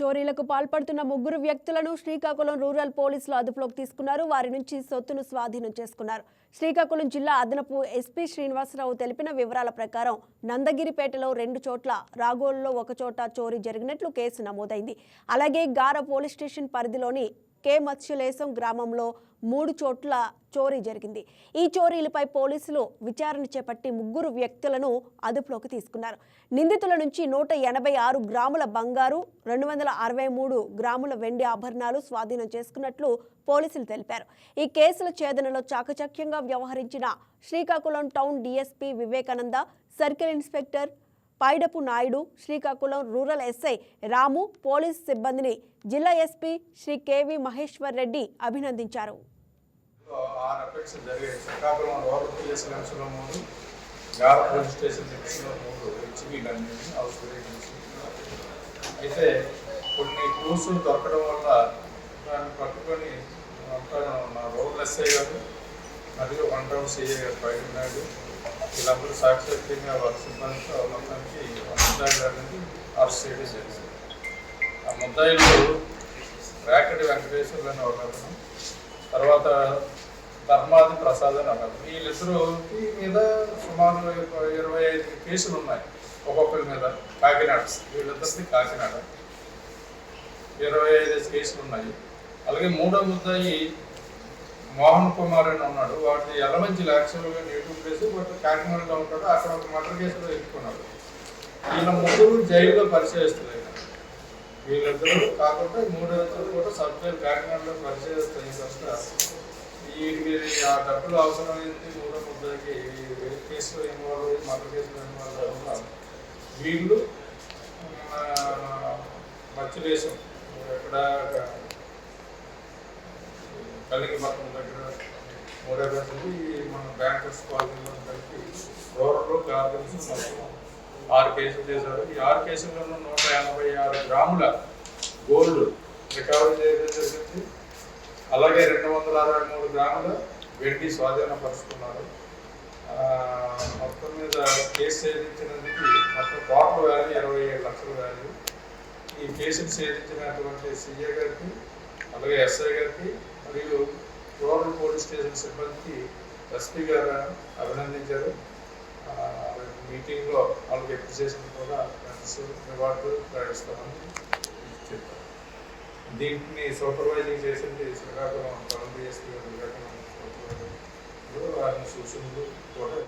చోరీలకు పాల్పడుతున్న ముగ్గురు వ్యక్తులను శ్రీకాకుళం రూరల్ పోలీసులు అదుపులోకి తీసుకున్నారు. వారి నుంచి సొత్తును స్వాధీనం చేసుకున్నారు. శ్రీకాకుళం జిల్లా అదనపు ఎస్పీ శ్రీనివాసరావు తెలిపిన వివరాల ప్రకారం నందగిరిపేటలో రెండు చోట్ల రాగోల్లో ఒక చోట చోరీ జరిగినట్లు కేసు నమోదైంది. అలాగే గార పోలీస్ స్టేషన్ పరిధిలోని కే మత్స్యలేశం గ్రామంలో మూడు చోట్ల చోరీ జరిగింది. ఈ చోరీలపై పోలీసులు విచారణ చేపట్టి ముగ్గురు వ్యక్తులను అదుపులోకి తీసుకున్నారు. నిందితుల నుంచి నూట ఎనభై ఆరు గ్రాముల బంగారు రెండు వందల అరవై మూడు గ్రాముల వెండి ఆభరణాలు స్వాధీనం చేసుకున్నట్లు పోలీసులు తెలిపారు. ఈ కేసుల ఛేదనలో చాకచక్యంగా వ్యవహరించిన Srikakulam town DSP Vivekananda circle inspector Paidapu Naidu Srikakulam rural SI Ramu police సిబ్బందిని జిల్లా ఎస్పీ శ్రీ కేవి మహేశ్వర్ రెడ్డి అభినందించారు. అయితే కొన్ని క్లూస్ దొరకడం వల్ల దాన్ని పట్టుకొని అంతా మా రూరల్ ఎస్ఐ గారు మరియు వన్ టౌన్ సిఐ గారు బయట ఉన్నాడు వీళ్ళందరూ సాక్షాత్యంగా వారి సిబ్బందితో మొత్తానికి ముద్దాయి గారిని అరెస్ట్ చేయడం జరిగింది. ఆ ముద్దాయిలు రాకటి వెంకటేశ్వర్లు అని ఒక అతను తర్వాత ధర్మాది ప్రసాద్ అని అన్నారు వీళ్ళిద్దరికి మీద సుమారు ఇరవై ఐదు కేసులు ఉన్నాయి ఒక్కొక్కరి మీద. కాకినాడ వీళ్ళిద్దరిది కాకినాడ. ఇరవై ఐదు కేసులు ఉన్నాయి. అలాగే మూడో ముద్దాయి మోహన్ కుమార్ అని ఉన్నాడు. వాటి ఎలమంచి యాక్చువల్గా నేటివ్ ప్లేస్ బట్ కాకినాడలో ఉంటాడు. అక్కడ ఒక మర్డర్ కేసులో ఎత్తుకున్నాడు వీళ్ళ ముగ్గురు జైల్లో పరిచయస్తులు అయినా వీళ్ళిద్దరూ కాకుండా మూడో ఇద్దరు కూడా సబ్ జైలు కాకినాడలో పరిచయస్తాయి ఫస్ట్ వీటికి ఆ డబ్బులు అవసరమైంది మూడో ముద్దరికి కేసులో ఇన్వాల్వ్ అయ్యి మర్డర్ కేసులో ఇన్వాల్వ్ అవ్వడం వీళ్ళు మధ్యదేశం. కలిగి మొత్తం దగ్గర మూడో గంటలు ఈ మన బ్యాంకర్స్ కాలనీలో కలిపి రూరల్ గార్డెన్స్ మొత్తం ఆరు కేసులు చేశారు. ఈ ఆరు కేసులలో నూట ఎనభై ఆరు గ్రాముల గోల్డ్ రికవరీ చేయడం జరిగింది. అలాగే రెండు వందల అరవై మూడు గ్రాముల వెండి స్వాధీనపరుచుకున్నారు మొత్తం మీద కేసు ఛేదించినందుకు మొత్తం టోటల్ వాల్యూ ఇరవై ఏడు లక్షల వాల్యూ ఈ కేసును ఛేదించినటువంటి సీఏ గారికి అలాగే ఎస్ఐ గారికి మరియు రూరల్ పోలీస్ స్టేషన్ సిబ్బందికి ఎస్పీ గారు అభినందించారు. మీటింగ్లో వాళ్ళకి అప్రిసియేషన్ కూడా రివార్డు ప్రకటిస్తామని చెప్పారు. దీంట్ని సూపర్వైజింగ్ చేసింది శ్రీకాకుళం టౌన్ ఎస్పీ గారు సూచనలు కూడా